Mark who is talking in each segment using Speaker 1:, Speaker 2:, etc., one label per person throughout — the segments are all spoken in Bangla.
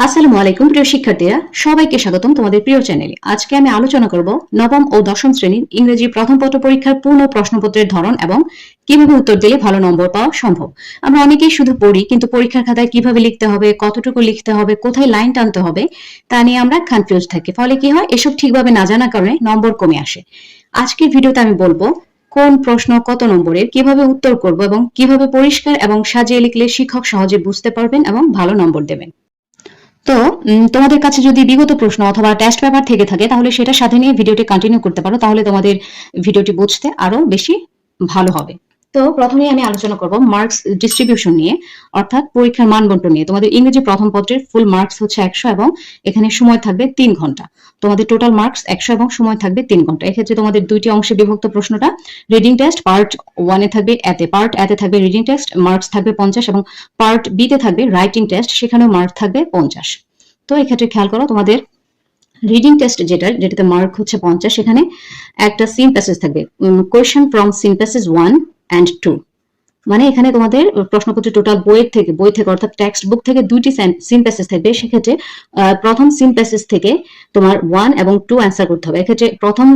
Speaker 1: আসসালামু আলাইকুম, প্রিয় শিক্ষার্থীরা। সবাইকে স্বাগতম তোমাদের প্রিয় চ্যানেলে। আজকে আমি আলোচনা করব নবম ও দশম শ্রেণির ইংরেজি প্রথম পত্র পরীক্ষার পূর্ণ প্রশ্নপত্রের ধরন এবং কীভাবে উত্তর দিলে ভালো নম্বর পাওয়া সম্ভব। আমরা অনেকেই শুধু পড়ি, কিন্তু পরীক্ষার খাতায় কীভাবে লিখতে হবে, কতটুকু লিখতে হবে, কোথায় লাইন টানতে হবে, তা নিয়ে আমরা কনফিউজ থাকি। ফলে কি হয়, এসব ঠিকভাবে না জানার কারণে নম্বর কমে আসে। আজকের ভিডিওতে আমি বলব কোন প্রশ্ন কত নম্বরের, কীভাবে উত্তর করব এবং কীভাবে পরিষ্কার এবং সাজিয়ে লিখলে শিক্ষক সহজে বুঝতে পারবেন এবং ভালো নম্বর দেবেন। তো তোমাদের কাছে যদি বিগত প্রশ্ন অথবা টেস্ট পেপার থেকে থাকে, তাহলে সেটা সাথে নিয়ে ভিডিওটি কন্টিনিউ করতে পারো, তাহলে তোমাদের ভিডিওটি বুঝতে আরও বেশি ভালো হবে। তো প্রথমেই আমি আলোচনা করব মার্কস ডিস্ট্রিবিউশন নিয়ে, অর্থাৎ পরীক্ষার মান বন্টন নিয়ে। তোমাদের ইংরেজি প্রথম পত্রের ফুল মার্কস হচ্ছে একশো এবং এখানে সময় থাকবে তিন ঘণ্টা। তোমাদের টোটাল মার্কস একশো এবং সময় থাকবে তিন ঘণ্টা। এক্ষেত্রে তোমাদের দুইটি অংশে বিভক্ত প্রশ্নটা রিডিং টেস্ট পার্ট ওয়ানে থাকবে এতে পার্ট এতে থাকবে রিডিং টেস্ট মার্কস থাকবে পঞ্চাশ এবং পার্ট বিতে থাকবে রাইটিং টেস্ট সেখানেও মার্ক থাকবে পঞ্চাশ। তো এক্ষেত্রে খেয়াল করো, তোমাদের রিডিং টেস্ট যেটা, যেটাতে মার্ক হচ্ছে পঞ্চাশ, সেখানে একটা সিন প্যাসেজ থাকবে। Question from seen passage one and two মানে এখানে তোমাদের প্রশ্নপত্র টোটাল বইয়ের থেকে, বই থেকে অর্থাৎ টেক্সট বুক থেকে দুইটি সিনপ্যাসেজ থাকবে। সেক্ষেত্রে প্রথম সিনপ্যাসেজ থেকে তোমার ওয়ান এবং টু অ্যান্সার করতে হবে। এক্ষেত্রে প্রথম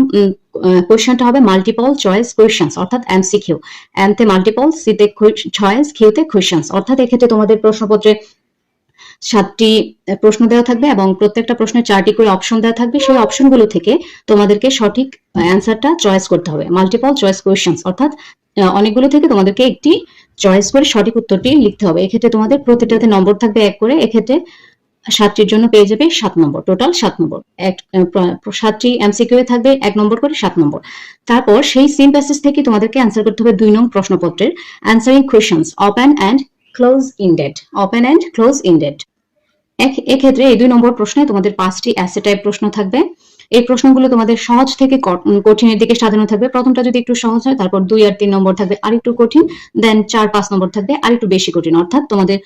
Speaker 1: কোয়েশনটা হবে মাল্টিপল চয়েস কোয়েশনস অর্থাৎ এমসিকিউ এমতে মাল্টিপল সিতে চয়েস কিউতে কোয়েশনস অর্থাৎ এক্ষেত্রে তোমাদের প্রশ্নপত্রে সাতটি প্রশ্ন দেওয়া থাকবে এবং প্রত্যেকটা প্রশ্নে চারটি করে অপশন দেওয়া থাকবে। সেই অপশনগুলো থেকে তোমাদেরকে সঠিক অ্যান্সারটা চয়েস করতে হবে। মাল্টিপল চয়েস কোয়েশ্চেন্স অর্থাৎ অনেকগুলো থেকে তোমাদেরকে একটি চয়েস করে সঠিক উত্তরটি লিখতে হবে। এক্ষেত্রে তোমাদের প্রতিটাতে নম্বর থাকবে এক করে। এক্ষেত্রে সাতটির জন্য পেয়ে যাবে সাত নম্বর টোটাল সাত নম্বর। এক সাতটি এমসিকিউ থাকবে এক নম্বর করে সাত নম্বর। তারপর সেই সিম প্যাসেজ থেকে তোমাদেরকে অ্যান্সার করতে হবে দুই নং প্রশ্নপত্রের। Answering questions open and close ended open and close ended এক্ষেত্রে এই দুই নম্বর প্রশ্নে তোমাদের পাঁচটি অ্যাসে টাইপ প্রশ্ন থাকবে। এই প্রশ্নগুলো তোমাদের সহজ থেকে কঠিনের দিকে সাজানো থাকবে। প্রথমটা যদি একটু সহজ হয়, তারপর দুই আর তিন নম্বর থাকবে আর একটু কঠিন দেন চার, পাঁচ নম্বর থাকবে আর একটু বেশি কঠিন। অর্থাৎ তোমাদের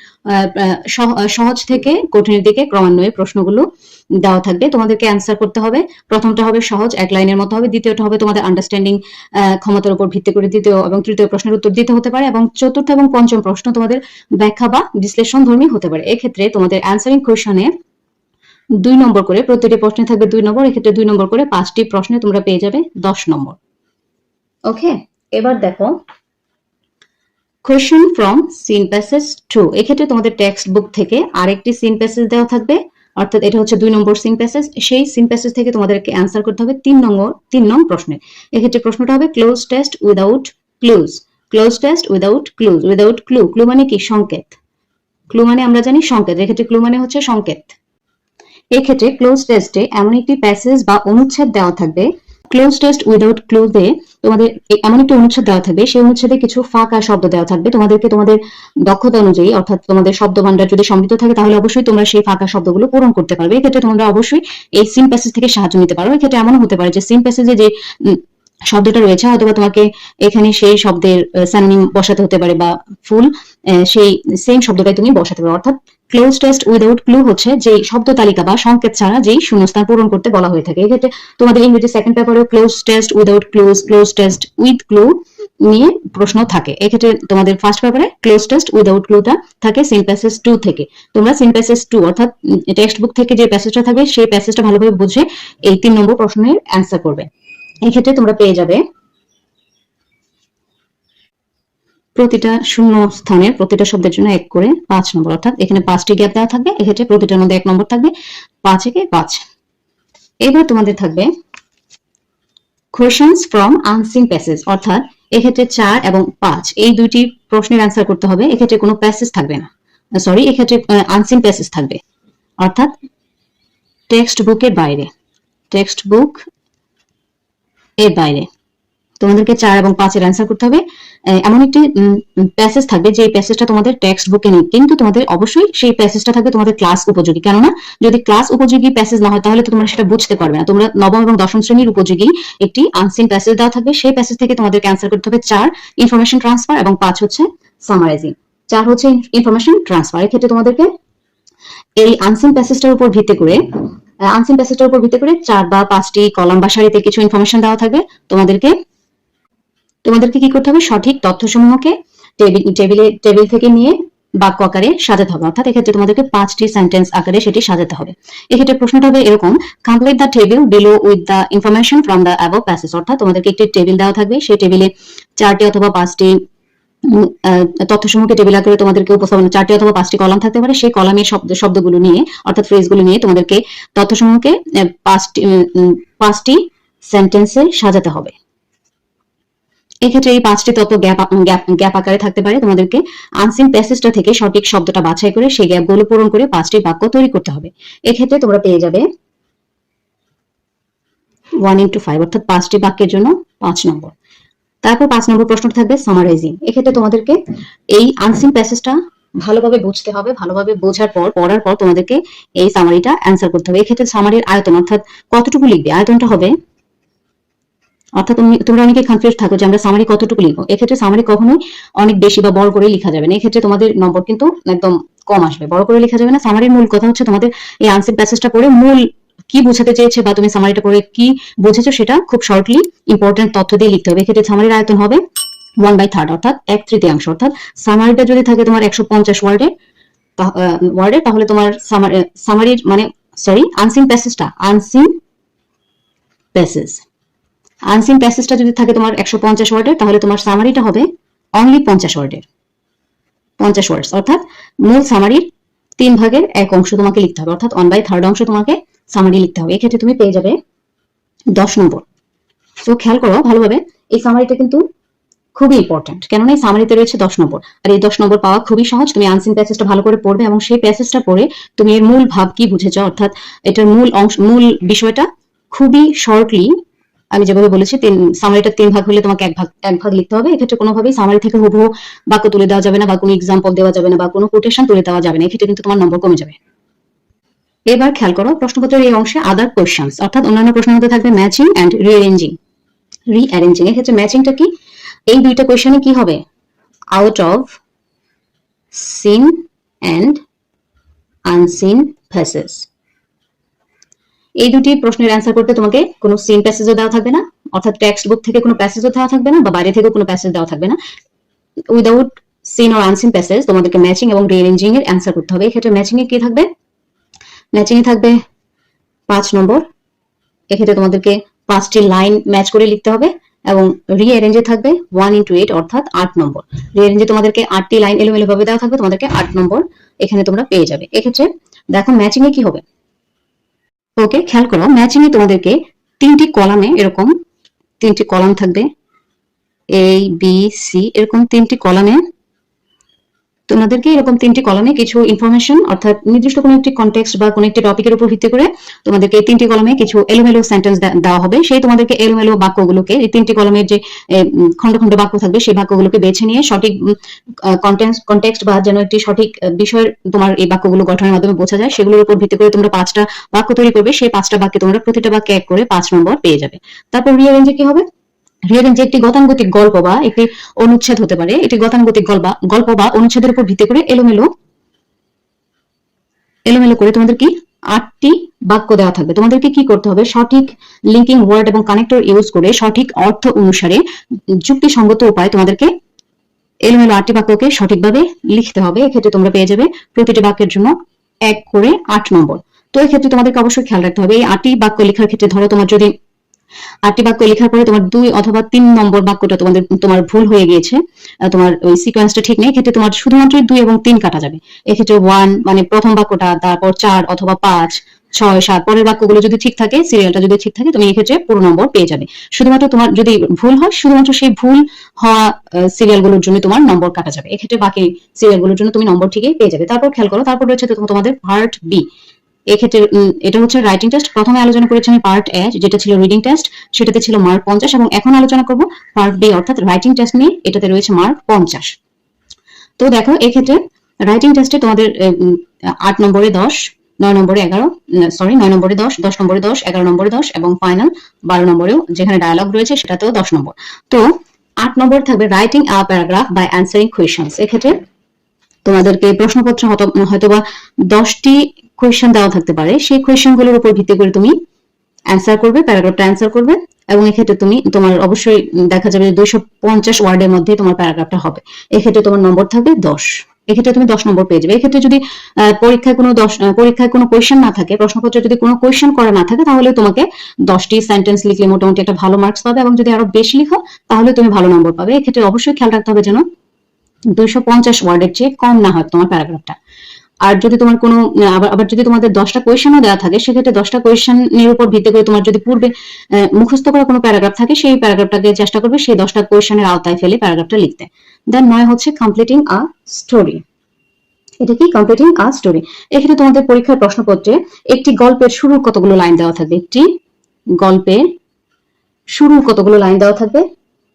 Speaker 1: সহজ থেকে কঠিনের দিকে ক্রমান্বয়ে প্রশ্নগুলো দেওয়া থাকবে। তোমাদেরকে অ্যান্সার করতে হবে। প্রথমটা হবে সহজ, এক লাইনের মতো হবে। দ্বিতীয়টা হবে তোমাদের আন্ডারস্ট্যান্ডিং ক্ষমতার উপর ভিত্তি করে দ্বিতীয় এবং তৃতীয় প্রশ্নের উত্তর দিতে হতে পারে এবং চতুর্থ এবং পঞ্চম প্রশ্ন তোমাদের ব্যাখ্যা বা বিশ্লেষণ ধর্মী হতে পারে। এক্ষেত্রে তোমাদের অ্যান্সারিং কোয়েশনে দুই নম্বর করে প্রতিটি প্রশ্নে থাকবে দুই নম্বর, এক্ষেত্রে দুই নম্বর করে পাঁচটি প্রশ্নে তোমরা পেয়ে যাবে দশ নম্বর। ওকে, এবার দেখো। Question from seen passage two এক্ষেত্রে তোমাদের টেক্সট বুক থেকে আরেকটি সিন প্যাসেজ দেওয়া থাকবে, অর্থাৎ এটা হচ্ছে দুই নম্বর সিন প্যাসেজ সেই সিন প্যাসেজ থেকে তোমাদেরকে অ্যান্সার করতে হবে তিন নম্বর, তিন নং প্রশ্নে। এক্ষেত্রে প্রশ্নটা হবে cloze test without clues cloze test without clues without clue clue মানে কি? সংকেত। ক্লু মানে আমরা জানি সংকেত। এক্ষেত্রে ক্লু মানে হচ্ছে সংকেত। এক্ষেত্রে ক্লোজ টেস্টে এমন একটি প্যাসেজ বা অনুচ্ছেদ দেওয়া থাকবে। ক্লোজ টেস্ট উইদাউট ক্লোজে তোমাদের এমন একটি অনুচ্ছেদ দেওয়া থাকবে। সেই অনুচ্ছেদে কিছু ফাঁকা শব্দ দেওয়া থাকবে। তোমাদেরকে তোমাদের দক্ষতা অনুযায়ী, অর্থাৎ তোমাদের শব্দ ভান্ডার যদি সমৃদ্ধ থাকে, তাহলে অবশ্যই তোমরা সেই ফাঁকা শব্দগুলো পূরণ করতে পারবে। এক্ষেত্রে তোমরা অবশ্যই এই সিম প্যাসেজ থেকে সাহায্য নিতে পারো। এক্ষেত্রে এমন হতে পারে যে সিম প্যাসেজে যে শব্দটা রয়েছে, হয়তোবা তোমাকে এখানে সেই শব্দের স্যানোনিম বসাতে হতে পারে বা ফুল সেই সেম শব্দটাই তুমি বসাতে পারো। অর্থাৎ ক্লোজ টেস্ট উইদাউট ক্লু হচ্ছে যে শব্দ তালিকা বা সংকেত ছাড়া যেই শূন্যস্থান পূরণ করতে বলা হয়ে থাকে। এক্ষেত্রে তোমাদের ইংরেজি second পেপারেও cloze test without cloze cloze test with clue নিয়ে প্রশ্ন থাকে। এক্ষেত্রে তোমাদের ফার্স্ট পেপারে ক্লোজ টেস্ট উইদাউট ক্লুটা থাকে সিন প্যাসেজ টু থেকে। তোমরা সিন প্যাসেজ টু অর্থাৎ টেক্সট বুক থেকে যে প্যাসেজটা থাকবে সেই প্যাসেজটা ভালোভাবে বুঝে এই তিন নম্বর প্রশ্নের অ্যান্সার করবে। এক্ষেত্রে তোমরা পেয়ে যাবে প্রতিটা শূন্য স্থানের প্রতিটা শব্দের জন্য এক করে পাঁচ নম্বর, অর্থাৎ এখানে পাঁচটি গ্যাপ দেওয়া থাকবে। এক্ষেত্রে প্রতিটার মধ্যে এক নম্বর থাকবে, পাঁচ একে পাঁচ। এবার তোমাদের থাকবে কোয়েশনস ফ্রম আনসিন প্যাসেজ অর্থাৎ এক্ষেত্রে চার এবং পাঁচ। এই দুইটি প্রশ্নের অ্যান্সার করতে হবে, এক্ষেত্রে কোনো প্যাসেজ থাকবে না। সরি এক্ষেত্রে আনসিন প্যাসেজ থাকবে, অর্থাৎ টেক্সট বুকের বাইরে। টেক্সট বুক এর বাইরে। তোমাদেরকে চার এবং পাঁচের অ্যান্সার করতে হবে। এমন একটি প্যাসেজ থাকবে যে প্যাসেজটা তোমাদের টেক্সট বুকে নেই। কিন্তু তোমাদের অবশ্যই সেই প্যাসেজটা থাকবে তোমাদের ক্লাস উপযোগী। কেননা, যদি ক্লাস উপযোগী প্যাসেজ না হয়, তাহলে তো তোমরা সেটা বুঝতে পারবে না। তোমরা নবম এবং দশম শ্রেণির উপযোগী একটি আনসিন প্যাসেজ দেওয়া থাকবে। সেই প্যাসেজ থেকে তোমাদেরকে অ্যান্সার করতে হবে চার ইনফরমেশন ট্রান্সফার এবং পাঁচ হচ্ছে সামারাইজিং চার হচ্ছে ইনফরমেশন ট্রান্সফার এক্ষেত্রে তোমাদেরকে এই আনসিন প্যাসেজটার উপর ভিত্তি করে আনসিন প্যাসেজটার উপর ভিত্তি করে চার বা পাঁচটি কলাম বা সারিতে কিছু ইনফরমেশন দেওয়া থাকবে। তোমাদেরকে তোমাদেরকে কি করতে হবে? সঠিক তথ্যসমূহকে টেবিল, টেবিলে থেকে নিয়ে বাক্য আকারে সাজাতে হবে। অর্থাৎ এক্ষেত্রে তোমাদেরকে পাঁচটি সেন্টেন্স আকারে সেটি সাজাতে হবে। এক্ষেত্রে প্রশ্নটা হবে এরকম complete the table below with the information from the above passage অর্থাৎ তোমাদেরকে একটি টেবিল দেওয়া থাকবে। সেই টেবিলে চারটি অথবা পাঁচটি তথ্যসমূহকে টেবিল আকারে তোমাদেরকে উপস্থাপন চারটি অথবা পাঁচটি কলাম থাকতে পারে। সেই কলামের শব্দ শব্দগুলো নিয়ে, অর্থাৎ ফ্রেজগুলো নিয়ে তোমাদেরকে তথ্যসমূহকে পাঁচটি পাঁচটি সেন্টেন্সে সাজাতে হবে। এক্ষেত্রে এই পাঁচটি তত্ত্ব গ্যাপ গ্যাপ আকারে থাকতে পারে। তোমাদেরকে আনসিন প্যাসেজটা থেকে সঠিক শব্দটা বাছাই করে সেই গ্যাপগুলো পূরণ করে পাঁচটি বাক্য তৈরি করতে হবে। এক্ষেত্রে তোমরা পেয়ে যাবে ওয়ান ইন্টু ফাইভ অর্থাৎ পাঁচটি বাক্যের জন্য পাঁচ নম্বর। তারপর পাঁচ নম্বর প্রশ্নটা থাকবে সামারাইজিং এক্ষেত্রে তোমাদেরকে এই আনসিন প্যাসেজটা ভালোভাবে বুঝতে হবে। ভালোভাবে বোঝার পর, পড়ার পর তোমাদেরকে এই সামারিটা অ্যান্সার করতে হবে। এক্ষেত্রে সামারির আয়তন, অর্থাৎ কতটুকু লিখবে? আয়তনটা হবে অর্থাৎ তোমরা অনেকে কনফিউজ থাকো যে আমরা সামারি কতটুকু লিখব। এক্ষেত্রে সামারি কখনোই অনেক বেশি বা বড় করে লেখা যাবে না। এক্ষেত্রে তোমাদের নম্বর কিন্তু একদম কম আসবে। বড় করে লেখা যাবে না। সামারির মূল কথা হচ্ছে তোমাদের এই আনসার প্যাসেজটা পড়ে মূল কি বোঝাতে চেয়েছে বা তুমি সামারিটা পড়ে কি বুঝেছ সেটা খুব শর্টলি ইম্পর্টেন্ট তথ্য দিয়ে লিখতে হবে। এক্ষেত্রে সামারির আয়তন হবে ওয়ান বাই থার্ড অর্থাৎ এক তৃতীয়াংশ। অর্থাৎ সামারিটা যদি থাকে তোমার একশো পঞ্চাশ ওয়ার্ডে ওয়ার্ডে তাহলে তোমার সামারির মানে সরি আনসিন প্যাসেজটা আনসিন প্যাসেজ আনসিন প্যাসেজটা যদি থাকে তোমার একশো পঞ্চাশ ওয়ার্ডের তাহলে তোমার সামারিটা হবে অনলি পঞ্চাশ ওয়ার্ডের পঞ্চাশ ওয়ার্ডস অর্থাৎ মূল সামারির তিন ভাগের এক অংশ তোমাকে লিখতে হবে, অর্থাৎ ওয়ান বাই থার্ড অংশ তোমাকে সামারি লিখতে হবে। এক্ষেত্রে তুমি পেয়ে যাবে দশ নম্বর। তো খেয়াল করো ভালোভাবে, এই সামারিটা কিন্তু খুবই ইম্পর্টেন্ট কেননা এই সামারিতে রয়েছে দশ নম্বর। আর এই দশ নম্বর পাওয়া খুবই সহজ, তুমি আনসিন প্যাসেজটা ভালো করে পড়বে এবং সেই প্যাসেজটা পড়ে তুমি এর মূল ভাব কি বুঝেছ অর্থাৎ এটার মূল অংশ, মূল বিষয়টা খুবই শর্টলি আমি যেভাবে বলেছি, তিন সামারিটা তিন ভাগ হলে তোমাকে এক ভাগ এক ভাগ লিখতে হবে। এক্ষেত্রে কোনোভাবেই সামারি থেকে হুবহু বাক্য তুলে দেওয়া যাবে না বা কোনো এক্সাম্পল দেওয়া যাবে না বা কোনো কোটেশন তুলে দেওয়া যাবে না। এক্ষেত্রে কিন্তু তোমার নম্বর কমে যাবে। এবার খেয়াল করো, প্রশ্নপত্রের এই অংশে আদার কোয়েশ্চেন্স অর্থাৎ অন্যান্য প্রশ্নের মধ্যে থাকবে ম্যাচিং অ্যান্ড রিঅ্যারেঞ্জিং রিঅ্যারেঞ্জিং এক্ষেত্রে ম্যাচিংটা কি? এই দুইটা কোয়েশ্চেনে কি হবে? Out of seen and unseen passage এই দুটি প্রশ্নের অ্যান্সার করতে তোমাকে কোনো সিন প্যাসেজও দেওয়া থাকবে না, অর্থাৎ টেক্সট বুক থেকে কোনো প্যাসেজও দেওয়া থাকবে না, বা বাইরে থেকে কোনো প্যাসেজ দেওয়া থাকবে না। Without seen or unseen passage তোমাদেরকে ম্যাচিং এবং রিঅ্যারেঞ্জিং এর অ্যান্সার করতে হবে। এক্ষেত্রে ম্যাচিং এ কি থাকবে? ম্যাচিং এ থাকবে পাঁচ নম্বর। এক্ষেত্রে তোমাদেরকে পাঁচটি লাইন ম্যাচ করে লিখতে হবে এবং রিঅ্যারেঞ্জে থাকবে ওয়ান ইন্টু এইট অর্থাৎ আট নম্বর। রিঅ্যারেঞ্জে তোমাদেরকে আটটি লাইন এলোমেলো ভাবে দেওয়া থাকবে, তোমাদেরকে আট নম্বর এখানে তোমরা পেয়ে যাবে। এক্ষেত্রে দেখো ম্যাচিং এ কি হবে? ওকে খেয়াল করো ম্যাচিং এ তোমাদেরকে তিনটি কলামে এরকম তিনটি কলাম থাকবে এ বি সি এরকম তিনটি কলামে তোমাদেরকে এরকম তিনটি কলামে কিছু ইনফরমেশন অর্থাৎ নির্দিষ্ট কোনো একটি কনটেক্সট বা কোনো একটি টপিকের উপর ভিত্তি করে তোমাদেরকে এই তিনটি কলমে কিছু এলোমেলো সেন্টেন্স দেওয়া হবে। সেই তোমাদেরকে এলোমেলো বাক্যগুলোকে, এই তিনটি কলমের যে খন্ড খন্ড বাক্য থাকবে, সেই বাক্যগুলোকে বেছে নিয়ে সঠিক কন্টেন্ট কনটেক্সট বা যেন একটি সঠিক বিষয়ের তোমার এই বাক্যগুলো গঠনের মাধ্যমে বোঝা যায়, সেগুলোর উপর ভিত্তি করে তোমরা পাঁচটা বাক্য তৈরি করবে। সেই পাঁচটা বাক্যে তোমরা প্রতিটা বাক্যে এক করে পাঁচ নম্বর পেয়ে যাবে। তারপর রিয়ারেঞ্জে কি হবে? রিয়ারেঞ্জে একটি গতানুগতিক গল্প বা একটি অনুচ্ছেদ হতে পারে একটি গতানুগতিক গল্প গল্প বা অনুচ্ছেদের উপর ভিত্তি করে এলোমেলো এলোমেলো করে তোমাদের কি আটটি বাক্য দেওয়া থাকবে। তোমাদেরকে কি করতে হবে? সঠিক লিঙ্কিং ওয়ার্ড এবং কানেক্টর ইউজ করে সঠিক অর্থ অনুসারে যুক্তিসঙ্গত উপায় তোমাদেরকে এলোমেলো আটটি বাক্যকে সঠিকভাবে লিখতে হবে। এক্ষেত্রে তোমরা পেয়ে যাবে প্রতিটি বাক্যের জন্য এক করে আট নম্বর। তো এক্ষেত্রে তোমাদেরকে অবশ্যই খেয়াল রাখতে হবে, এই আটটি বাক্য লেখার ক্ষেত্রে ধরো তোমার যদি আটটি বাক্য লেখার পরে তোমার দুই অথবা তিন নম্বর বাক্যটা তোমাদের, তোমার ভুল হয়ে গিয়েছে তোমার ওই সিকোয়েন্সটা ঠিক নেই, এক্ষেত্রে তোমার শুধুমাত্র দুই এবং তিন কাটা যাবে। এক্ষেত্রে ওয়ান মানে প্রথম বাক্যটা, তারপর চার অথবা পাঁচ, ছয়, সাত, পরের বাক্যগুলো যদি ঠিক থাকে সিরিয়ালটা যদি ঠিক থাকে, তুমি এক্ষেত্রে পুরো নম্বর পেয়ে যাবে। শুধুমাত্র তোমার যদি ভুল হয়, শুধুমাত্র সেই ভুল হওয়া সিরিয়ালগুলোর জন্য তোমার নম্বর কাটা যাবে। এক্ষেত্রে বাকি সিরিয়ালগুলোর জন্য তুমি নম্বর ঠিকই পেয়ে যাবে। তারপর খেয়াল করো, তারপর রয়েছে তোমাদের পার্ট বি এক্ষেত্রে এটা হচ্ছে রাইটিং টেস্ট প্রথমে আলোচনা করেছি আমি পার্ট এ যেটা ছিল রিডিং টেস্ট সেটাতে ছিল মার্ক পঞ্চাশ এবং এখন আলোচনা করব পার্ট বি অর্থাৎ রাইটিং টেস্ট নিয়ে। এটাতে রয়েছে মার্ক পঞ্চাশ। তো দেখো, এক্ষেত্রে রাইটিং টেস্টে তোমাদের আট নম্বরে দশ, নয় নম্বরে এগারো সরি নয় নম্বরে দশ দশ নম্বরে দশ, এগারো নম্বরে দশ এবং ফাইনাল বারো নম্বরেও যেখানে ডায়ালগ রয়েছে সেটাতেও দশ নম্বর। তো আট নম্বর থাকবে writing a paragraph by answering questions এক্ষেত্রে তোমাদেরকে প্রশ্নপত্র হয়তো বা দশটি কোয়েশ্চেন দেওয়া থাকতে পারে। সেই কোয়েশ্চেনগুলোর উপর ভিত্তি করে তুমি অ্যান্সার করবে প্যারাগ্রাফটা অ্যান্সার করবে এবং এক্ষেত্রে তুমি তোমার অবশ্যই দেখা যাবে দুইশো পঞ্চাশ ওয়ার্ডের মধ্যে তোমার প্যারাগ্রাফটা হবে। এক্ষেত্রে তোমার নম্বর থাকবে দশ। এক্ষেত্রে তুমি দশ নম্বর পেয়ে যাবে। এক্ষেত্রে যদি পরীক্ষায় কোনো দশ পরীক্ষায় কোনো কোয়েশ্চেন না থাকে, প্রশ্নপত্রে যদি কোনো কোয়েশ্চেন করা না থাকে, তাহলে তোমাকে দশটি সেন্টেন্স লিখলে মোটামুটি একটা ভালো মার্কস পাবে এবং যদি আরও বেশি লিখো, তাহলে তুমি ভালো নম্বর পাবে। এক্ষেত্রে অবশ্যই খেয়াল রাখতে হবে যেন দুইশো পঞ্চাশ ওয়ার্ডের চেয়ে কম না হয় তোমার প্যারাগ্রাফটা আর যদি তোমার কোনো আবার আবার যদি তোমাদের দশটা কোয়েশনও দেওয়া থাকে, সেক্ষেত্রে দশটা কোয়েশনের উপর ভিত্তি করে তোমার যদি পূর্বে মুখস্থ করা কোনো প্যারাগ্রাফ থাকে, সেই প্যারাগ্রাফটাকে চেষ্টা করবে সেই দশটা কোয়েশনের আওতায় ফেলে প্যারাগ্রাফটা লিখতে। দেন নয় হচ্ছে কমপ্লিটিং আ স্টোরি এটা কি? কমপ্লিটিং আ স্টোরি এখানে তোমাদের পরীক্ষার প্রশ্নপত্রে একটি গল্পের শুরুর কতগুলো লাইন দেওয়া থাকবে একটি গল্পের শুরুর কতগুলো লাইন দেওয়া থাকবে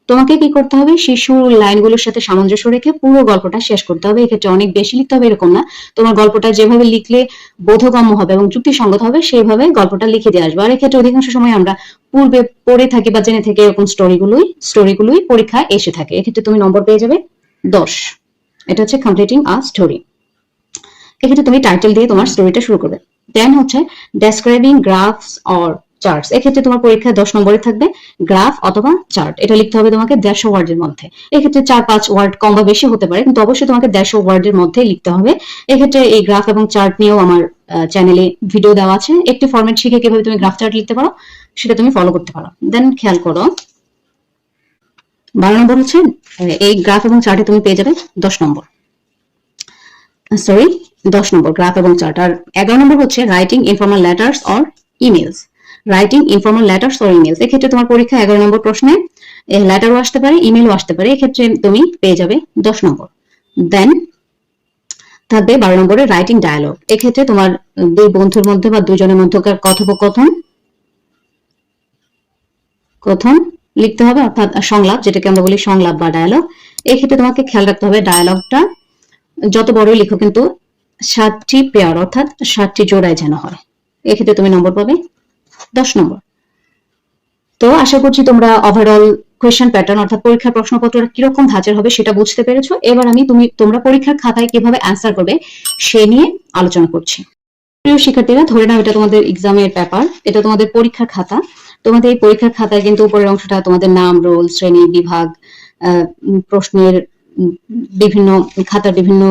Speaker 1: তোমাকে কি করতে হবে? শুরুর লাইনগুলোর সাথে সামঞ্জস্য রেখে পুরো গল্পটা শেষ করতে হবে। এক্ষেত্রে অনেক বেশি লিখতে হবে এরকম না। তোমার গল্পটা যেভাবে লিখলে বোধগম্য হবে এবং যুক্তিসঙ্গত হবে, সেইভাবে গল্পটা লিখে দিয়ে আসবে। আর এক্ষেত্রে অধিকাংশ সময় আমরা পূর্বে পড়ে থাকি বা জেনে থেকে এরকম স্টোরিগুলোই স্টোরিগুলোই পরীক্ষায় এসে থাকে। এক্ষেত্রে তুমি নম্বর পেয়ে যাবে দশ। এটা হচ্ছে কমপ্লিটিং আ স্টোরি এক্ষেত্রে তুমি টাইটেল দিয়ে তোমার স্টোরিটা শুরু করবে। দেন হচ্ছে ডেসক্রাইবিং গ্রাফস অর চার্টস এক্ষেত্রে তোমার পরীক্ষায় দশ নম্বরে থাকবে গ্রাফ অথবা চার্ট এটা লিখতে হবে তোমাকে দেড়শো ওয়ার্ডের মধ্যে। এক্ষেত্রে চার, পাঁচ ওয়ার্ড কম বা বেশি হতে পারে, কিন্তু অবশ্যই তোমাকে দেড়শো ওয়ার্ডের মধ্যে লিখতে হবে। এক্ষেত্রে এই গ্রাফ এবং চার্ট নিয়েও আমার চ্যানেলে ভিডিও দেওয়া আছে। একটি ফরম্যাট শিখে কীভাবে তুমি গ্রাফ চার্ট লিখতে পারো, সেটা তুমি ফলো করতে পারো। দেন খেয়াল করো, বারো নম্বর হচ্ছে এই গ্রাফ এবং চার্টে তুমি পেয়ে যাবে দশ নম্বর। সরি দশ নম্বর গ্রাফ এবং চার্ট আর এগারো নম্বর হচ্ছে writing informal letters or emails writing informal letters or emails এক্ষেত্রে তোমার পরীক্ষা এগারো নম্বর প্রশ্নে লেটারও আসতে পারে ইমেলও আসতে পারে। এক্ষেত্রে তুমি পেয়ে যাবে দশ নম্বর। দেন থাকবে বারো নম্বরে রাইটিং ডায়ালগ এক্ষেত্রে তোমার দুই বন্ধুর মধ্যে বা দুজনের মধ্যকার কথোপকথন, কথন লিখতে হবে, অর্থাৎ সংলাপ, যেটাকে আমরা বলি সংলাপ বা ডায়ালগ এক্ষেত্রে তোমাকে খেয়াল রাখতে হবে ডায়ালগটা যত বড়ই লিখো কিন্তু সাতটি পেয়ার অর্থাৎ সাতটি জোড়ায় যেন হয়। এক্ষেত্রে তুমি নম্বর পাবে। দশ নম্বর। তো আশা করছি তোমরা ওভারঅল কোয়েশ্চেন প্যাটার্ন অর্থাৎ পরীক্ষার প্রশ্নপত্রটা কীরকম ধাঁচের হবে সেটা বুঝতে পেরেছ। এবার আমি তুমি, তোমরা পরীক্ষার খাতায় কীভাবে অ্যান্সার করবে সে নিয়ে আলোচনা করছি। প্রিয় শিক্ষার্থীরা, ধরে নাও এটা তোমাদের এক্সামের পেপার এটা তোমাদের পরীক্ষার খাতা। তোমাদের এই পরীক্ষার খাতায় কিন্তু উপরের অংশটা তোমাদের নাম রোল শ্রেণি, বিভাগ প্রশ্নের বিভিন্ন খাতার বিভিন্ন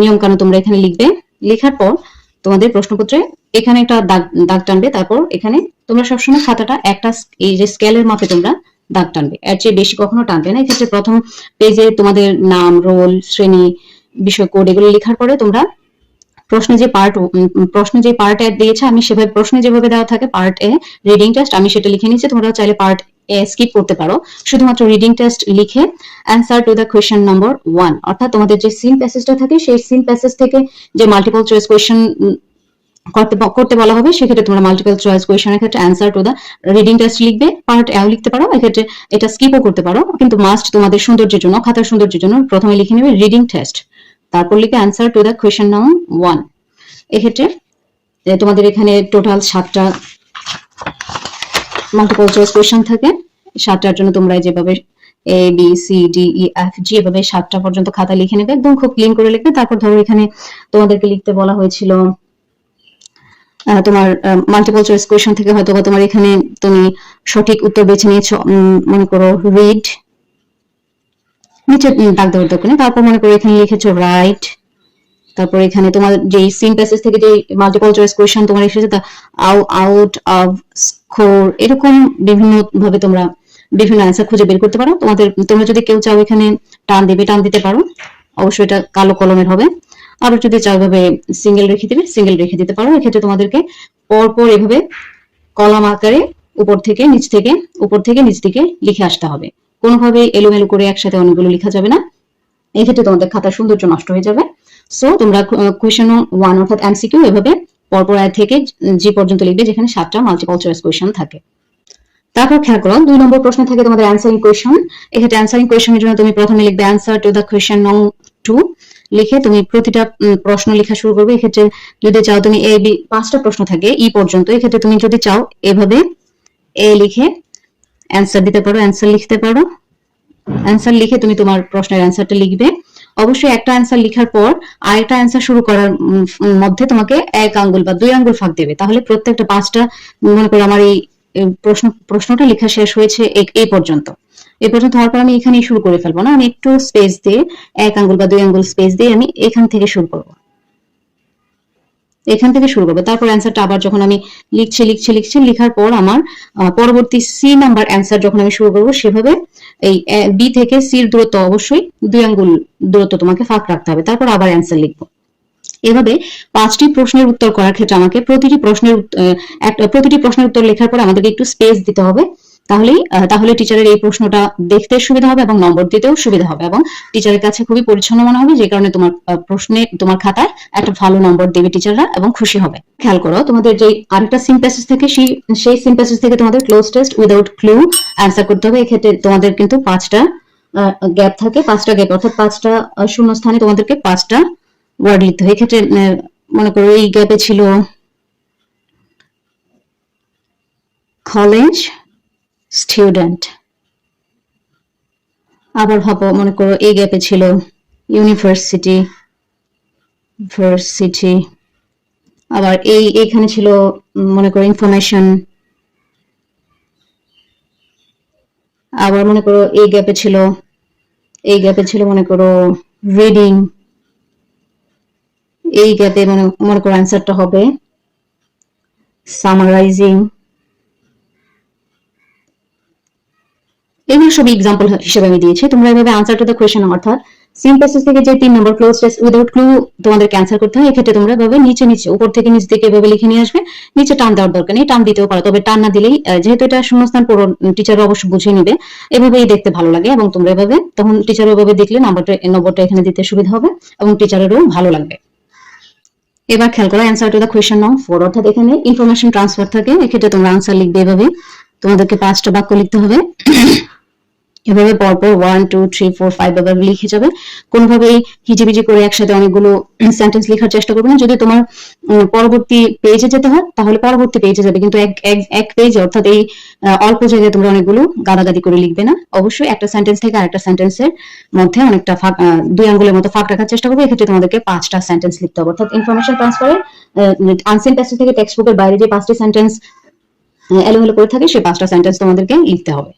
Speaker 1: নিয়ম কানুন তোমরা এখানে লিখবে। লেখার পর তোমাদের প্রশ্নপত্রে এখানে একটা দাগ দাগ টানবে, তারপর এখানে তোমরা সবসময় খাতাটা একটা এই যে স্কেলের মাপে তোমরা দাগ টানবে। এর চেয়ে বেশি কখনো টানবে না। এক্ষেত্রে প্রথম পেজে তোমাদের নাম, রোল, শ্রেণি, বিষয়, কোড এগুলো লেখার পরে তোমরা প্রশ্নে যে পার্ট প্রশ্নে যে পার্ট এক দিয়েছে, আমি সেভাবে, প্রশ্নে যেভাবে দেওয়া থাকে পার্ট এ রিডিং টেস্ট আমি সেটা লিখে নিয়েছি তোমরা চাইলে পার্ট এ স্কিপ করতে পারো। শুধুমাত্র রিডিং টেস্ট লিখে answer to the question number one অর্থাৎ তোমাদের যে সিন প্যাসেজটা থাকে, সেই সিন প্যাসেজ থেকে যে মাল্টিপল চয়েস কোয়েশ্চেন করতে করতে বলা হবে, সেক্ষেত্রে তোমরা মাল্টিপল চয়েস কোয়েশনের ক্ষেত্রে answer to the reading test লিখবে পার্ট এও লিখতে পারো, এক্ষেত্রে এটা স্কিপও করতে পারো। কিন্তু মাস্ট তোমাদের সৌন্দর্যের জন্য, খাতার সৌন্দর্যের জন্য প্রথমে লিখে নেবে রিডিং টেস্ট তারপর লিখে answer to the question number one এক্ষেত্রে তোমাদের এখানে টোটাল সাতটা মাল্টিপল চয়েস কোয়েশন থাকে সাতটার জন্য তোমরা যেভাবে A B C D E F G এভাবে সাতটা পর্যন্ত খাতা লিখে নেবে, একদম খুব ক্লিন করে লিখবে। তারপর ধরো এখানে তোমাদেরকে লিখতে বলা হয়েছিল তোমার মাল্টিপল চয়েস কোয়েশন থেকে হয়তো তোমার এখানে তুমি সঠিক উত্তর বেছে নিয়েছো মনে করো রিড নিচে দাগ দেওয়ার দোকানে তারপর মনে করো এখানে লিখেছো রাইট তারপর এখানে তোমার যে সিন প্যাসেজ থেকে যে মাল্টিপল চয়েস কোয়েশন তোমার এসেছে তা আউট অফ স্কোর এরকম বিভিন্ন ভাবে তোমরা বিভিন্ন অ্যান্সার খুঁজে বের করতে পারো। তোমাদের, তোমরা যদি কেউ চাও এখানে টান দিবে, টান দিতে পারো। অবশ্যই এটা কালো কলমের হবে। আরও যদি চাও এভাবে সিঙ্গেল রেখে দিবে সিঙ্গেল রেখে দিতে পারো। এক্ষেত্রে তোমাদেরকে পরপর এভাবে কলম আকারে উপর থেকে, নিচ থেকে, উপর থেকে, নিচ থেকে লিখে আসতে হবে। কোনোভাবে এলোমেলো করে একসাথে অনেকগুলো লেখা যাবে না। এক্ষেত্রে তোমাদের খাতার সৌন্দর্য নষ্ট হয়ে যাবে। সো তোমরা কোয়েশন ওয়ান অর্থাৎ এমসিকিউ এভাবে পরপর থেকে জি পর্যন্ত লিখবে যেখানে সাতটা মাল্টিপল চয়েস কোয়েশন থাকে। তারপর খেয়াল করো, দুই নম্বর প্রশ্নে থাকে তোমাদের অ্যান্সারিং কোয়েশন এক্ষেত্রে অ্যান্সারিং কোয়েশনের জন্য তুমি প্রথমে লিখবে অ্যান্সার টু দ্য কোয়েশন নং টু লিখে তুমি প্রতিটা প্রশ্ন লেখা শুরু করবে। এক্ষেত্রে যদি চাও তুমি এ বি পাঁচটা প্রশ্ন থাকে ই পর্যন্ত, এক্ষেত্রে তুমি যদি চাও এভাবে এ লিখে অ্যান্সার দিতে পারো অ্যান্সার লিখতে পারো। অ্যান্সার লিখে তুমি তোমার প্রশ্নের অ্যান্সারটা লিখবে। অবশ্যই একটা অ্যান্সার লিখার পর আরেকটা অ্যান্সার শুরু করার মধ্যে তোমাকে এক আঙ্গুল বা দুই আঙ্গুল ফাঁক দেবে। তাহলে প্রত্যেকটা পাঁচটা, মনে করো আমার এই প্রশ্ন, প্রশ্নটা লেখা শেষ হয়েছে এই পর্যন্ত। এই পর্যন্ত হওয়ার পর আমি এখানেই শুরু করে ফেলব না। আমি একটু স্পেস দিয়ে, এক আঙ্গুল বা দুই আঙ্গুল স্পেস দিয়ে আমি এখান থেকে শুরু করব। এখান থেকে শুরু করব। তারপর অ্যান্সারটা আবার যখন আমি লিখছি লিখছি লিখছি, লেখার পর আমার পরবর্তী সি নাম্বার অ্যান্সার যখন আমি শুরু করব, সেভাবে এই বি থেকে সির দূরত্ব অবশ্যই দুই আঙ্গুল দূরত্ব তোমাকে ফাঁক রাখতে হবে। তারপর আবার অ্যান্সার লিখব। এভাবে পাঁচটি প্রশ্নের উত্তর করার ক্ষেত্রে আমাকে প্রতিটি প্রশ্নের প্রতিটি প্রশ্নের উত্তর লেখার পর আমাদেরকে একটু স্পেস দিতে হবে। তাহলেই তাহলে টিচারের এই প্রশ্নটা দেখতে সুবিধা হবে এবং নম্বর দিতেও সুবিধা হবে এবং টিচারের কাছে খুবই পরিচ্ছন্ন মনে হবে যে কারণে তোমার প্রশ্নে, তোমার খাতায় একটা ভালো নম্বর দেবে টিচাররা এবং খুশি হবে। খেয়াল করো, তোমাদের যে আরেকটা সিম প্যাসেজ থেকে সেই সেই সিম প্যাসেজ থেকে তোমাদের cloze test without clue answer করতে হবে। এক্ষেত্রে তোমাদের কিন্তু পাঁচটা গ্যাপ থাকে, পাঁচটা গ্যাপ অর্থাৎ পাঁচটা শূন্য স্থানে তোমাদেরকে পাঁচটা ওয়ার্ড লিখতে হয় এক্ষেত্রে মনে করো এই গ্যাপে ছিল কলেজ স্টুডেন্ট আবার ভাবো, মনে করো এই গ্যাপে ছিল ইউনিভার্সিটি ভার্সিটি আবার এই এখানে ছিল মনে করো ইনফরমেশন আবার মনে করো এই গ্যাপে ছিল, এই গ্যাপে ছিল মনে করো রিডিং এই গ্যাপে মনে মনে করো অ্যান্সারটা হবে সামারাইজিং এগুলো সব এক্সাম্পল হিসেবে আমি দিয়েছি। তোমরা এভাবে আনসার টু দ্য কোয়েশ্চেন অর্থাৎ সিম প্যাসেজ থেকে যে তিন নম্বর ক্লোজ টেস্ট উইদাউট ক্লু তোমাদের ক্যান্সার করতে হয়, এক্ষেত্রে তোমরা এভাবে নিচে নিচে, উপর থেকে নিচ থেকে এভাবে লিখে নিয়ে আসবে। নিচে টান দেওয়ার দরকার নেই টান দিতেও পারো, তবে টান না দিলেই যেহেতু এটা শূন্যস্থান পুরো টিচার অবশ্য বুঝে নিবে, এভাবেই দেখতে ভালো লাগে এবং তোমরা এভাবে, তখন টিচার এভাবে দেখলে নাম্বারটা নম্বরটা এখানে দিতে সুবিধা হবে এবং টিচারেরও ভালো লাগবে। এবার খেয়াল করো অ্যান্সার টু দ্য কোয়েশ্চেন নং ফোর অর্থাৎ এখানে ইনফরমেশন ট্রান্সফার থাকে, এক্ষেত্রে তোমরা আনসার লিখবে এভাবে তোমাদেরকে পাঁচটা বাক্য লিখতে হবে। এভাবে পরপর one two three four five এভাবে লিখে যাবে কোনোভাবেই হিজিবিজি করে একসাথে অনেকগুলো সেন্টেন্স লেখার চেষ্টা করবে না। যদি তোমার পরবর্তী পেজে যেতে হয়, তাহলে পরবর্তী পেজে যাবে। কিন্তু এক এক এক পেজে অর্থাৎ এই অল্প জায়গায় তোমরা অনেকগুলো গাদাগাদি করে লিখবে না। অবশ্যই একটা সেন্টেন্স থেকে আরেকটা সেন্টেন্সের মধ্যে অনেকটা ফাঁক দুই আঙ্গুলের মতো ফাঁক রাখার চেষ্টা করবে। এক্ষেত্রে তোমাদেরকে পাঁচটা সেন্টেন্স লিখতে হবে। অর্থাৎ ইনফরমেশন ট্রান্সফারের আনসেন প্যাসেজ থেকে টেক্সট বুকের বাইরে যে পাঁচটি সেন্টেন্স এলোমেলো করে থাকে, সেই পাঁচটা সেন্টেন্স তোমাদেরকে লিখতে হবে।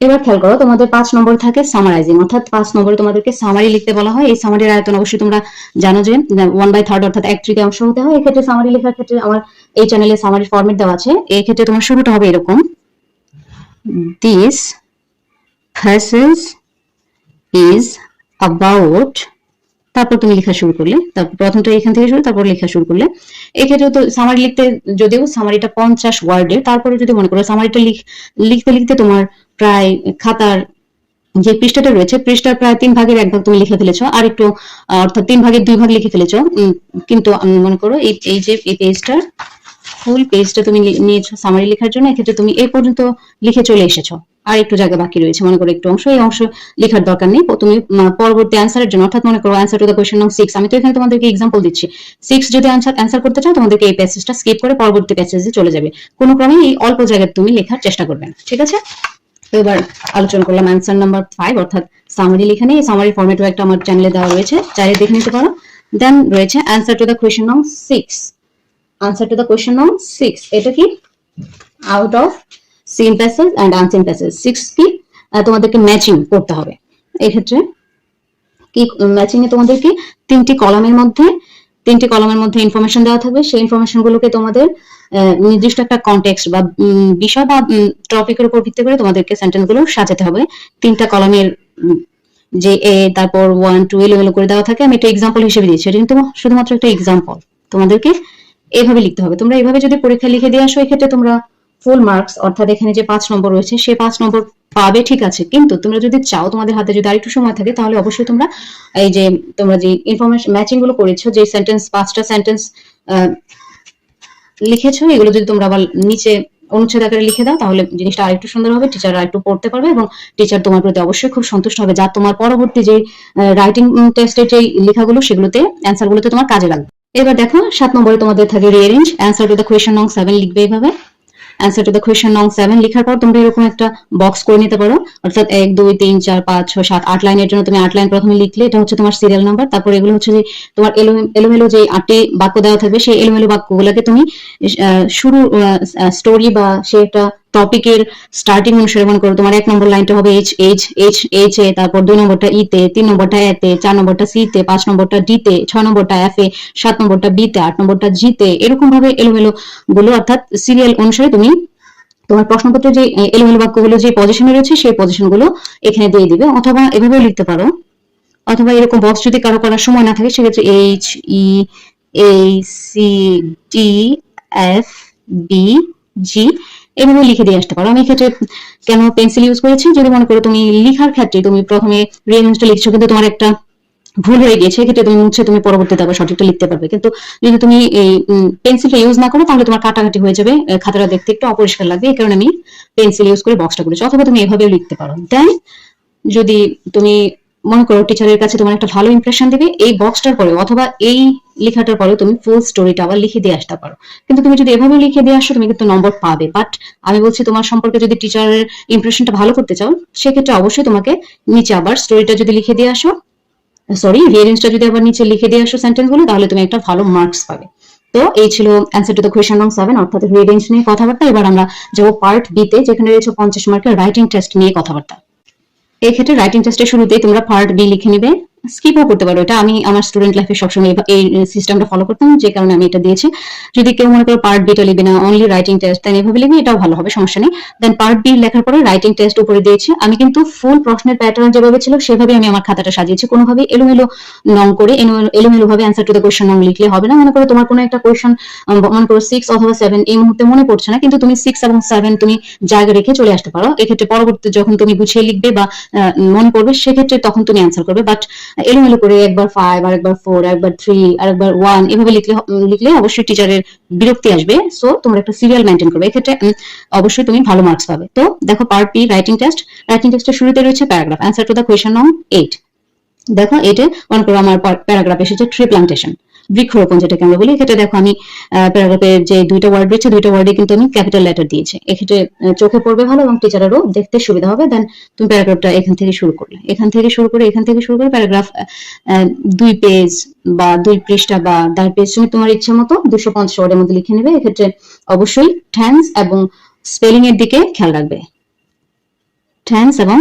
Speaker 1: এবার খেয়াল করো, তোমাদের পাঁচ নম্বর থাকে সামারাইজিং অর্থাৎ পাঁচ নম্বরে তোমাদেরকে সামারি লিখতে বলা হয়। এই সামারির আয়তন অবশ্যই তোমরা জানো যে ওয়ান বাই থার্ড অর্থাৎ এক তৃতীয়াংশ হতে হয়। এক্ষেত্রে সামারি লেখার ক্ষেত্রে আমার এই চ্যানেলে সামারি ফরম্যাট দেওয়া আছে। এই ক্ষেত্রে তোমার শুরুটা হবে এরকম। দিস passage ইজ about, তারপর তুমি লেখা শুরু করলে। তারপর প্রথমটা এখান থেকে শুরু, তারপর লেখা শুরু করলে। এক্ষেত্রে তো সামারি লিখতে যদিও সামারিটা পঞ্চাশ ওয়ার্ডের তারপরে যদি মনে করো সামারিটা লিখতে লিখতে তোমার প্রায় খাতার যে পৃষ্ঠাটা রয়েছে, পৃষ্ঠার প্রায় তিন ভাগের এক ভাগ তুমি লিখে ফেলেছো, আর একটু অর্থাৎ তিন ভাগের দুই ভাগ লিখে ফেলেছো। কিন্তু আমি মনে করো এই যে এই পেজটার ফুল পেজটা তুমি নিয়েছো সামারি লেখার জন্য, এক্ষেত্রে তুমি এই পর্যন্ত লিখে চলে এসেছ। আর একটু জায়গা বাকি রয়েছে, মনে করো একটু অংশ, এই অংশ লেখার দরকার নেই। তুমি পরবর্তী অ্যান্সারের জন্য, অর্থাৎ মনে করো অ্যান্সার টু দ্য কোয়েশ্চেন নং সিক্স আমি তো এখানে তোমাদেরকে এক্সাম্পল দিচ্ছি। সিক্স যদি অ্যান্সার অ্যান্সার করতে চাও, তোমাদেরকে এই প্যাসেজটা স্কিপ করে পরবর্তী প্যাসেজে চলে যাবে। কোনো ক্রমে এই অল্প জায়গায় তুমি লেখার চেষ্টা করবে না, ঠিক আছে? তো এবার আলোচনা করলাম অ্যান্সার নাম্বার ফাইভ অর্থাৎ সামারি লেখা নেই সামারি ফরম্যাটও একটা আমার চ্যানেলে দেওয়া রয়েছে, চাইলে দেখে নিতে পারো। দেন রয়েছে অ্যান্সার টু দ্য নং সিক্স আনসার টু দ্য নং সিক্স এটা কি? Out of seen passage and passage six কি তোমাদেরকে ম্যাচিং করতে হবে। এক্ষেত্রে কি ম্যাচিং তোমাদেরকে তিনটি কলামের মধ্যে, তিনটি কলামের মধ্যে ইনফরমেশন দেওয়া থাকবে। সেই ইনফরমেশন গুলোকে তোমাদের নির্দিষ্ট একটা কনটেক্সট বা বিষয় বা টপিকের উপর ভিত্তি করে তোমাদেরকে সেন্টেন্সগুলো সাজাতে হবে। তিনটা কলামের যে এ তারপর ওয়ান টু এলোমেলো করে দেওয়া থাকে। আমি একটা এক্সাম্পল হিসেবে দিয়েছি এটা কিন্তু শুধুমাত্র একটা এক্সাম্পল তোমাদেরকে এভাবে লিখতে হবে। তোমরা এভাবে যদি পরীক্ষা লিখে দিয়ে আসো, এক্ষেত্রে তোমরা ফুল মার্কস অর্থাৎ এখানে যে পাঁচ নম্বর রয়েছে, সে পাঁচ নম্বর পাবে, ঠিক আছে। কিন্তু তোমরা যদি চাও, তোমাদের হাতে যদি আরেকটু সময় থাকে, তাহলে অবশ্যই তোমরা এই যে, তোমরা যে ইনফরমেশন ম্যাচিংগুলো করেছ, যে সেন্টেন্স পাঁচটা সেন্টেন্স লিখেছো, এগুলো যদি তোমরা আবার নিচে অনুচ্ছেদ আকারে লিখে দাও, তাহলে জিনিসটা আরেকটু সুন্দর হবে টিচার আরেকটু পড়তে পারবে এবং টিচার তোমার প্রতি অবশ্যই খুব সন্তুষ্ট হবে, যা তোমার পরবর্তী যে রাইটিং টেস্টের যে লেখাগুলো, সেগুলোতে অ্যান্সার গুলোতে তোমার কাজে লাগবে। এবার দেখো, সাত নম্বরে তোমাদের থাকে rearrange answer to the question নং সেভেন লিখবে এইভাবে অ্যান্সার টু দ্য কোয়েশ্চেন নং সেভেন লেখার পর তোমরা এরকম একটা বক্স করে নিতে পারো। অর্থাৎ এক, দুই, তিন, চার, পাঁচ, ছয়, সাত, আট লাইনের জন্য তুমি আট লাইন প্রথমে লিখলে, এটা হচ্ছে তোমার সিরিয়াল নাম্বার তারপর এগুলো হচ্ছে যে তোমার এলো- এলোমেলো যে আটটি বাক্য দেওয়া থাকবে, সেই এলোমেলো বাক্যগুলোকে তুমি শুরু স্টোরি বা সে একটা টপিকের স্টার্টিং অনুসারে মনে করো। তোমার এক নম্বর লাইনটা হবে H H H H A তারপর দুই নম্বরটা ই তে, তিন নম্বরটা এ তে, চার নম্বরটা সি তে, পাঁচ নম্বরটা ডি তে ছয় নম্বরটা এফ এ, সাত নম্বরটা বি তে, আট নম্বরটা জি তে এরকম ভাবে এলোমেলো গুলো অর্থাৎ সিরিয়াল অনুসারে তুমি তোমার প্রশ্নপত্রে যে এলোমেলো বাক্যগুলো যে পজিশনে রয়েছে, সেই পজিশনগুলো এখানে দিয়ে দিবে। অথবা এভাবেও লিখতে পারো। অথবা এরকম বক্স যদি কারও করার সময় না থাকে, সেক্ষেত্রে H E A C D F B G এভাবে লিখে দিয়ে আসতে পারো। আমি এক্ষেত্রে কেন পেন্সিল ইউজ করেছি? যদি মনে করো তুমি লিখার ক্ষেত্রে তুমি প্রথমে রিয়ারেঞ্জটা লিখছো, কিন্তু তোমার একটা ভুল হয়ে গিয়েছে সেক্ষেত্রে তুমি মুছে তুমি পরবর্তীতে আবার সঠিকটা লিখতে পারবে। কিন্তু যদি তুমি এই পেন্সিলটা ইউজ না করো, তাহলে তোমার কাটাকাটি হয়ে যাবে খাতাটা দেখতে একটু অপরিষ্কার লাগবে। এই কারণে আমি পেন্সিল ইউজ করে বক্সটা করেছি, অথবা তুমি এভাবেও লিখতে পারো। দেন যদি তুমি মনে করো টিচারের কাছে তোমার একটা ভালো ইমপ্রেশন দিবে, এই বক্সটার পরে অথবা এই লেখাটার পরে তুমি ফুল স্টোরিটা আবার লিখে দিয়ে আসতে পারো। কিন্তু তুমি যদি এভাবে লিখে দিয়ে আসো, তুমি কিন্তু নম্বর পাবে। বাট আমি বলছি তোমার সম্পর্কে যদি টিচারের ইমপ্রেশনটা ভালো করতে চাও, সেক্ষেত্রে অবশ্যই তোমাকে নিচে আবার স্টোরিটা যদি লিখে দিয়ে আসো সরি রিয়ারেঞ্জটা যদি আবার নিচে লিখে দিয়ে আসো সেন্টেন্সগুলো তাহলে তুমি একটা ভালো মার্কস পাবে। তো এই ছিল অ্যান্সার টু দ্য কোয়েশ্চেন নং সেভেন অর্থাৎ রিয়ারেঞ্জ নিয়ে কথাবার্তা। এবার আমরা যাব পার্ট বি তে, যেখানে রয়েছে পঞ্চাশ মার্কের রাইটিং টেস্ট নিয়ে কথাবার্তা। এই ক্ষেত্রে রাইটিং টেস্টের শুরুতেই তোমরা পার্ট বি লিখে নিবে। স্কিপও করতে পারো। এটা আমি আমার স্টুডেন্ট লাইফে সবসময় এই- সিস্টেমটা ফলো করতাম, যে কারণে আমি এটা দিয়েছি। যদি কেউ মনে করো পার্ট বিটা লিখবে না অনলি রাইটিং টেস্ট দেন এভাবে লিখবে, এটাও ভালো হবে, সমস্যা নেই। দেন পার্ট বি লেখার পরে রাইটিং টেস্ট উপরে দিয়েছি। আমি কিন্তু ফুল প্রশ্নের প্যাটার্ন যেভাবে ছিল, সেভাবে আমি আমার খাতাটা সাজিয়েছি। কোনোভাবে এলোমেলো নং করে, এলোমেলো ভাবে অ্যান্সার টু দ্য কোয়েশ্চেন নং লিখলে হবে না। মনে করো তোমার কোনো একটা কোয়েশ্চেন মনে করো সিক্স অথবা সেভেন এই মুহূর্তে মনে পড়ছে না, কিন্তু তুমি সিক্স এবং সেভেন তুমি জায়গা রেখে চলে আসতে পারো। এক্ষেত্রে পরবর্তীতে যখন তুমি গুছিয়ে লিখবে বা মনে পড়বে, সেক্ষেত্রে তখন তুমি অ্যান্সার করবে। বাট এলোমেলো করে একবার ফাইভ আর একবার ফোর একবার থ্রি আর একবার ওয়ান এভাবে লিখলে লিখলে অবশ্যই টিচারের বিরক্তি আসবে। সো তোমরা একটা সিরিয়াল মেনটেন করবে। এক্ষেত্রে অবশ্যই তুমি ভালো মার্কস পাবে। তো, দেখো part P writing test writing টেস্টের শুরুতে রয়েছে paragraph answer to the question নং এইট দেখো এটা মনে করো আমার প্যারাগ্রাফ এসেছে ট্রি প্লান্টেশন বৃক্ষরোপণ যেটাকে আমরা বলি, এক্ষেত্রে দেখো আমি প্যারাগ্রাফে যে দুইটা ওয়ার্ড রয়েছে, দুইটা ওয়ার্ডে কিন্তু আমি ক্যাপিটাল লেটার দিয়েছি। এক্ষেত্রে চোখে পড়বে ভালো এবং টিচারেরও দেখতে সুবিধা হবে। দেন তুমি প্যারাগ্রাফটা এখান থেকে শুরু করলে। এখান থেকে শুরু করে, এখান থেকে শুরু করে প্যারাগ্রাফ দুই পেজ বা দুই পৃষ্ঠা বা দেড় পেজ তুমি তোমার ইচ্ছা মতো দুশো পঞ্চাশ ওয়ার্ডের মধ্যে লিখে নেবে। এক্ষেত্রে অবশ্যই টেন্স এবং স্পেলিং এর দিকে খেয়াল রাখবে। টেন্স এবং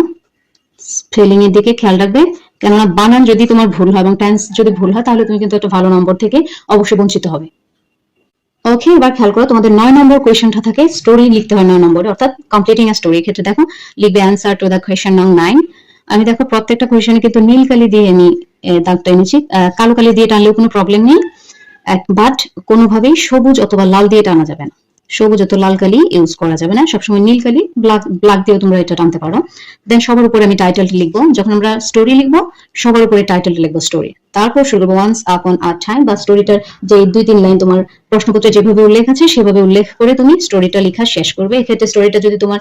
Speaker 1: স্পেলিং এর দিকে খেয়াল রাখবে। কেননা বানান যদি তোমার ভুল হয় এবং টেন্স যদি ভুল হয় তাহলে তুমি কিন্তু একটা ভালো নম্বর থেকে অবশ্যই বঞ্চিত হবে। ওকে এবার খেয়াল করো তোমাদের নয় নম্বর কোয়েশনটা থাকে স্টোরি লিখতে হয় নয় নম্বরে অর্থাৎ কমপ্লিটিং আ স্টোরি ক্ষেত্রে দেখো লিখবে অ্যান্সার টু দ্য কোয়েশন নং নাইন আমি দেখো প্রত্যেকটা কোয়েশনে কিন্তু নীল কালি দিয়ে আমি এ, দাগটা এনেছি। কালো কালি দিয়ে টানলেও কোনো প্রবলেম নেই। বাট কোনোভাবেই সবুজ অথবা লাল দিয়ে টানা যাবে না। সবুজ অথবা লাল কালি ইউজ করা যাবে না। সবসময় নীল কালি ব্ল্যাক ব্ল্যাক দিয়েও তোমরা এটা টানতে পারো। দেন সবার উপরে আমি টাইটেলটি লিখব। যখন আমরা স্টোরি লিখব, সবার উপরে টাইটেলটি লিখব স্টোরি তারপর শুরু করব ওয়ান্স আপন আর টাইম বা স্টোরিটার যে দুই, তিন লাইন তোমার প্রশ্নপত্রে যেভাবে উল্লেখ আছে, সেভাবে উল্লেখ করে তুমি স্টোরিটা লেখা শেষ করবে। এক্ষেত্রে স্টোরিটা যদি তোমার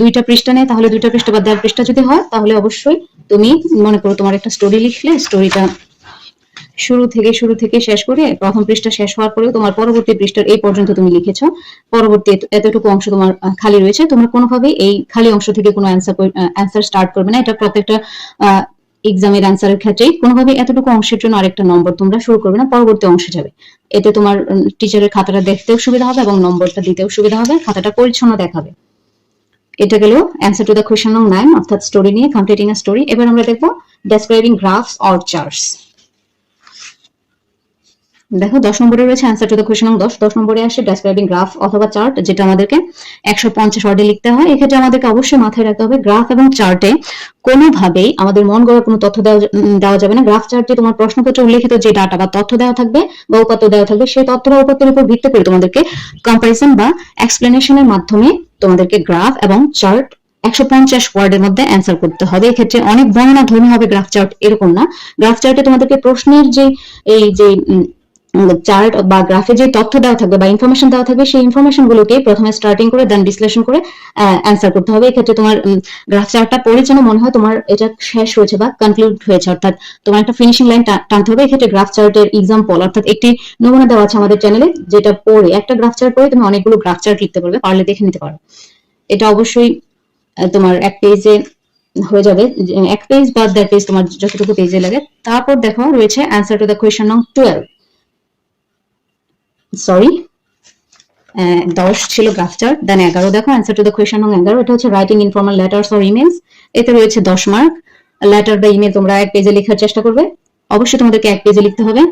Speaker 1: দুইটা পৃষ্ঠা নেয়, তাহলে দুইটা পৃষ্ঠা বা দেড় পৃষ্ঠা যদি হয়, তাহলে অবশ্যই তুমি মনে করো তোমার একটা স্টোরি লিখলে স্টোরিটা শুরু থেকে শুরু থেকে শেষ করে প্রথম পৃষ্ঠা শেষ হওয়ার পরেও তোমার পরবর্তী পৃষ্ঠার এই পর্যন্ত তুমি লিখেছো। পরবর্তী এতটুকু অংশ তোমার খালি রয়েছে। তোমরা কোনোভাবে এই খালি অংশ থেকে কোনো অ্যান্সার অ্যান্সার স্টার্ট করবে না। এটা প্রত্যেকটা এক্সামের অ্যান্সারের ক্ষেত্রেই। কোনোভাবে এতটুকু অংশের জন্য আরেকটা নম্বর তোমরা শুরু করবে না। পরবর্তী অংশে যাবে। এতে তোমার টিচারের খাতাটা দেখতেও সুবিধা হবে এবং নম্বরটা দিতেও সুবিধা হবে। খাতাটা পরিচ্ছন্ন দেখাবে। এটা গেল অ্যান্সার টু দ্য কোয়েশ্চন নং নাইন অর্থাৎ স্টোরি নিয়ে কমপ্লিটিং স্টোরি এবার আমরা দেখব ডেসক্রাইবিং গ্রাফস অর চার্টস দেখো, দশ নম্বরে রয়েছে অ্যান্সার টু দ্য কোয়েশ্চন নং দশ। দশ নম্বরে আসে ডেসক্রাইবিং গ্রাফ অথবা চার্ট যেটা আমাদেরকে একশো পঞ্চাশ ওয়ার্ডে লিখতে হয়। এক্ষেত্রে আমাদেরকে অবশ্যই মাথায় রাখতে হবে গ্রাফ এবং চার্টে কোনোভাবেই আমাদের মন গড়া কোনো তথ্য দেওয়া যাবে না। গ্রাফ চার্টে তোমার প্রশ্নপত্রে উল্লেখিত যে ডাটা বা তথ্য দেওয়া থাকবে বা উপাত্ত দেওয়া থাকবে সেই তথ্য বা উপাত্তের উপর ভিত্তি করে তোমাদেরকে কম্পারিজন বা এক্সপ্লেনেশনের মাধ্যমে তোমাদেরকে গ্রাফ এবং চার্ট একশো পঞ্চাশ ওয়ার্ডের মধ্যে অ্যান্সার করতে হবে। এক্ষেত্রে অনেক বর্ণনা ধর্মী হবে গ্রাফ চার্ট এরকম না। গ্রাফ চার্টে তোমাদেরকে প্রশ্নের যে, এই যে চার্ট বা গ্রাফে যে তথ্য দেওয়া থাকবে বা ইনফরমেশন দেওয়া থাকবে, সেই ইনফরমেশন গুলোকে প্রথমে স্টার্টিং করে দেন বিশ্লেষণ করে অ্যান্সার করতে হবে। এক্ষেত্রে তোমার গ্রাফ চার্টটা পড়ে যেন মনে হয় তোমার এটা শেষ হয়েছে বা কনক্লুড হয়েছে। অর্থাৎ তোমার একটা ফিনিশিং লাইন টানতে হবে। এক্ষেত্রে গ্রাফ চার্টের এক্সাম্পল অর্থাৎ একটি নমুনা দেওয়া আছে আমাদের চ্যানেলে যেটা পড়ে, একটা গ্রাফ চার্ট পড়ে, তুমি অনেকগুলো গ্রাফ চার্ট লিখতে পারবে, পারলে দেখে নিতে পারো। এটা অবশ্যই তোমার এক পেজে হয়ে যাবে। এক পেজ বা দেড় পেজ তোমার যতটুকু পেজে লাগে। তারপর দেখো, রয়েছে অ্যান্সার টু দ্য কোয়েশ্চন নং টুয়েলভ সরি আহ, দশ ছিল গ্রাফটার দেন এগারো দেখো অ্যান্সার টু দ্য কোয়েশন নং এগারো এটা হচ্ছে writing informal letters or emails এতে রয়েছে দশ মার্ক লেটার বা ইমেল তোমরা এক পেজে লেখার চেষ্টা করবে অবশ্যই তোমাদেরকে এক পেজে লিখতে হবে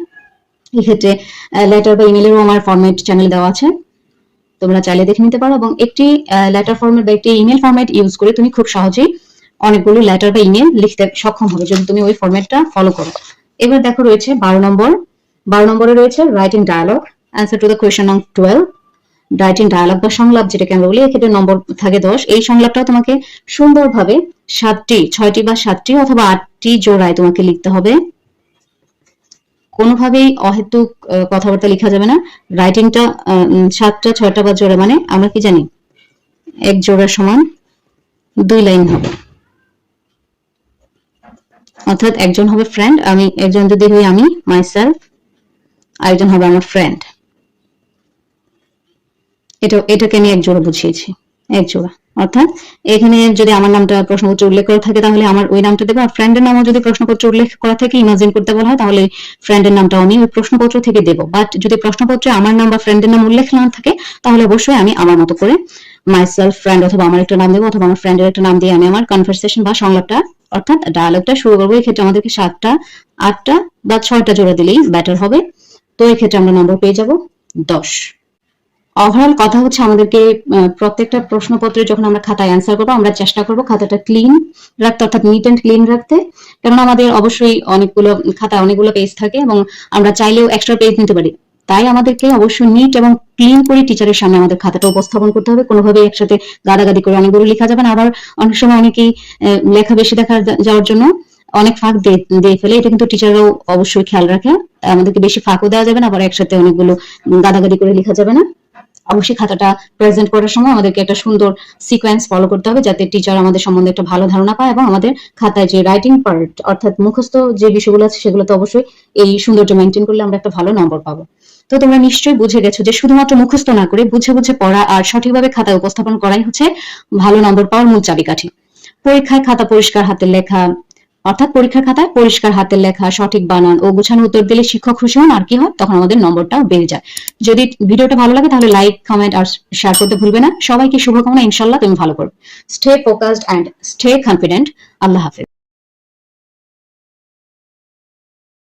Speaker 1: এক্ষেত্রে লেটার বা ইমেলেরও আমার ফরম্যাট চ্যানেল দেওয়া আছে তোমরা চাইলে দেখে নিতে পারো এবং একটি লেটার ফরম্যাট বা একটি ইমেল ফরম্যাট ইউজ করে তুমি খুব সহজেই অনেকগুলো লেটার বা ইমেল লিখতে সক্ষম হবে যদি তুমি ওই ফরম্যাটটা ফলো করো। এবার দেখো রয়েছে বারো নম্বর বারো নম্বরে রয়েছে writing dialogue answer to the question নং টুয়েলভ রাইটিং ডায়ালগ বা সংলাপ যেটাকে আমরা বলি, এক্ষেত্রে নম্বর থাকে দশ। এই সংলাপটা তোমাকে সুন্দরভাবে সাতটি, ছয়টি বা সাতটি অথবা আটটি জোড়ায় তোমাকে লিখতে হবে। কোনোভাবেই অহেতুক কথাবার্তা লেখা যাবে না। রাইটিংটা সাতটা, ছয়টা বা জোড়া মানে আমরা কি জানি? এক জোড়ার সমান দুই লাইন হবে। অর্থাৎ একজন হবে ফ্রেন্ড আমি, একজন যদি হই আমি মাইসেলফ আরেকজন হবে আমার ফ্রেন্ড এটা, এটাকে আমি এক জোড়া বুঝিয়েছি এক জোড়া অর্থাৎ এখানে যদি আমার নামটা প্রশ্নপত্রে উল্লেখ করা থাকে, তাহলে আমার ওই নামটা দেবো। আর ফ্রেন্ডের নামও যদি প্রশ্নপত্রে উল্লেখ করা থাকে ইমাজিন করতে বলা হয়, তাহলে ফ্রেন্ডের নামটা আমি ওই প্রশ্নপত্র থেকে দেবো। বাট যদি প্রশ্নপত্রে আমার নাম বা ফ্রেন্ডের নাম উল্লেখ না থাকে, তাহলে অবশ্যই আমি আমার মতো করে মাইসেলফ ফ্রেন্ড অথবা আমার একটা নাম দেবো, অথবা আমার ফ্রেন্ডের একটা নাম দিয়ে আমি আমার কনভারসেশন বা সংলাপটা, অর্থাৎ ডায়ালগটা শুরু করব। এই ক্ষেত্রে আমাদেরকে সাতটা, আটটা বা ছয়টা জোড়া দিলেই বেটার হবে। তো এই ক্ষেত্রে আমরা নম্বর পেয়ে যাব দশ। ওভারঅল কথা হচ্ছে আমাদেরকে প্রত্যেকটা প্রশ্নপত্রে যখন আমরা খাতায় অ্যান্সার করব, আমরা চেষ্টা করব খাতাটা ক্লিন রাখতে, অর্থাৎ নিট এন্ড ক্লিন রাখতে। কারণ আমাদের অবশ্যই অনেকগুলো খাতায় অনেকগুলো পেজ থাকে এবং আমরা চাইলেও এক্সট্রা পেজ নিতে পারি। তাই আমাদেরকে অবশ্যই নিট এবং ক্লিন করে টিচারের সামনে আমাদের খাতাটা উপস্থাপন করতে হবে। কোনোভাবে একসাথে গাদাগাদি করে অনেকগুলো লেখা যাবে না। আবার অনেক সময় অনেকেই লেখা বেশি দেখা যাওয়ার জন্য অনেক ফাঁক দিয়ে ফেলে। এটা কিন্তু টিচাররাও অবশ্যই খেয়াল রাখে। আমাদেরকে বেশি ফাঁকও দেওয়া যাবে না, আবার একসাথে অনেকগুলো গাদাগাদি করে লেখা যাবে না। অবশ্যই খাতাটা প্রেজেন্ট করার সময় আমাদেরকে একটা সুন্দর সিকোয়েন্স ফলো করতে হবে যাতে টিচার আমাদের সম্বন্ধে একটা ভালো ধারণা পায় এবং আমাদের খাতায় যে রাইটিং পার্ট অর্থাৎ মুখস্থ যে বিষয়গুলো আছে সেগুলো তো অবশ্যই এই সৌন্দর্য মেনটেন করলে আমরা একটা ভালো নম্বর পাবো। তো তোমরা নিশ্চয়ই বুঝে গেছো যে শুধুমাত্র মুখস্থ না করে বুঝে বুঝে পড়া আর সঠিকভাবে খাতায় উপস্থাপন করাই হচ্ছে ভালো নম্বর পাওয়ার মূল চাবিকাঠি। পরীক্ষায় খাতা পরিষ্কার, হাতের লেখা অর্থাৎ পরীক্ষার খাতায় পরিষ্কার হাতের লেখা, সঠিক বানান ও গুছানো উত্তর দিলে শিক্ষক খুশি হন, আর কি হয় তখন আমাদের নম্বরটাও বেড়ে যায়। যদি ভিডিওটা ভালো লাগে তাহলে লাইক কমেন্ট আর শেয়ার করতে ভুলবে না। সবাইকে শুভকামনা ইনশাল্লাহ তুমি ভালো করবে। Stay focused and stay confident আল্লাহ হাফেজ।